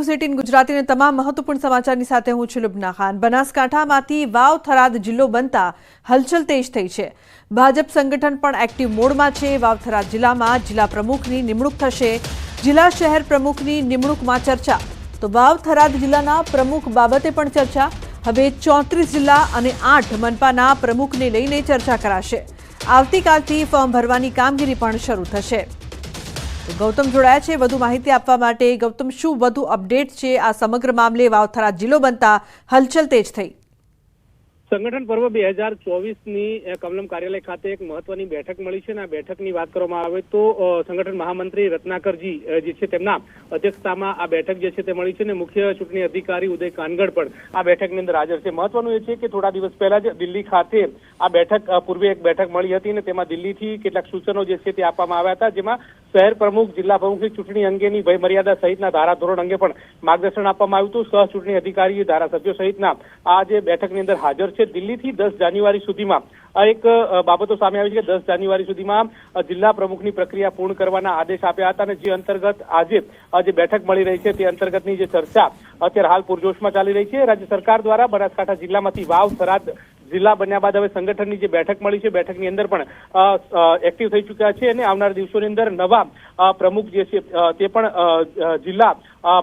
News eighteen ગુજરાતીને તમામ મહત્વપૂર્ણ સમાચારની સાથે હું છું લુબના ખાન. બનાસકાંઠામાંથી વાવ થરાદ જિલ્લો બનતા હલચલ તેજ થઈ છે. ભાજપ સંગઠન પણ એક્ટિવ મોડમાં છે. વાવ થરાદ જિલ્લામાં જિલ્લા પ્રમુખની નિમણૂક થશે. જિલ્લા શહેર પ્રમુખની નિમણૂકમાં ચર્ચા. તો વાવ થરાદ જિલ્લાના પ્રમુખ બાબતે પણ ચર્ચા. હવે ચોત્રીસ જિલ્લા અને આઠ મનપાના પ્રમુખને લઈને ચર્ચા કરાશે. આવતીકાલથી ફોર્મ ભરવાની કામગીરી પણ શરૂ થશે. ગૌતમ જોડાયા છે. વધુ માહિતી આપવા માટે ગૌતમ, શું વધુ અપડેટ છે આ સમગ્ર મામલે? વાવથરા જિલ્લો બનતા હલચલ તેજ થઈ. સંગઠન પર્વ બે હજાર ચોવીસની કમલમ કાર્યાલય ખાતે એક મહત્વની બેઠક મળી છે અને આ બેઠકની વાત કરવામાં આવે તો સંગઠન મહામંત્રી રત્નાકરજી જે છે તેમના અધ્યક્ષતામાં આ બેઠક જે છે તે મળી છે અને મુખ્ય ચૂંટણી અધિકારી ઉદય કાનગડ પણ આ બેઠકની અંદર હાજર છે. મહત્વનું એ છે કે થોડા દિવસ પહેલા જ દિલ્હી ખાતે આ બેઠક પૂર્વે એક બેઠક મળી હતી અને તેમાં દિલ્હીથી કેટલાક સૂચનો જે છે તે આપવામાં આવ્યા હતા, જેમાં શહેર પ્રમુખ, જિલ્લા પ્રમુખની ચૂંટણી અંગેની ભય મર્યાદા સહિતના ધારાધોરણ અંગે પણ માર્ગદર્શન આપવામાં આવ્યું હતું. સહ ચૂંટણી અધિકારી ધારાસભ્યો સહિતના આ જે બેઠકની અંદર હાજર છે દિલ્હીથી દસ જાન્યુઆરી સુધીમાં. એક બાબતો સામે આવી છે કે દસ જાન્યુઆરી સુધીમાં જિલ્લા પ્રમુખની પ્રક્રિયા પૂર્ણ કરવાના આદેશ આપ્યા હતા અને જે અંતર્ગત આજે જે બેઠક મળી રહી છે તે અંતર્ગતની જે ચર્ચા અત્યારે હાલ પૂરજોશમાં ચાલી રહી છે. રાજ્ય સરકાર દ્વારા બનાસકાંઠા જિલ્લામાંથી વાવ થરાદ જિલ્લા બન્યા બાદ હવે સંગઠનની જે બેઠક મળી છે, બેઠકની અંદર પણ એક્ટિવ થઈ ચૂક્યા છે અને આવનાર દિવસોની અંદર નવા પ્રમુખ જે છે તે પણ જિલ્લા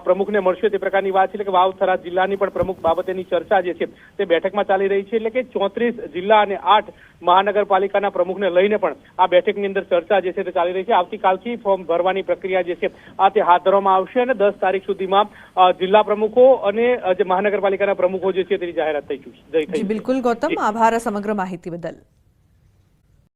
પ્રમુખને મળશે તે પ્રકારની વાત છે. એટલે કે વાવ થરાદ જિલ્લાની પણ પ્રમુખ બાબતેની ચર્ચા જે છે તે બેઠકમાં ચાલી રહી છે. એટલે કે ચોત્રીસ જિલ્લા અને આઠ મહાનગરપાલિકાના પ્રમુખને લઈને પણ આ બેઠકની અંદર ચર્ચા જે છે તે ચાલી રહી છે. આવતીકાલથી ફોર્મ ભરવાની પ્રક્રિયા જે છે આ તે હાથ ધરવામાં આવશે અને દસ તારીખ સુધીમાં જિલ્લા પ્રમુખો અને જે મહાનગરપાલિકાના પ્રમુખો જે છે તેની જાહેરાત થઈ ચૂકી બિલકુલ ગૌતમ. આભાર સમગ્ર માહિતી બદલ.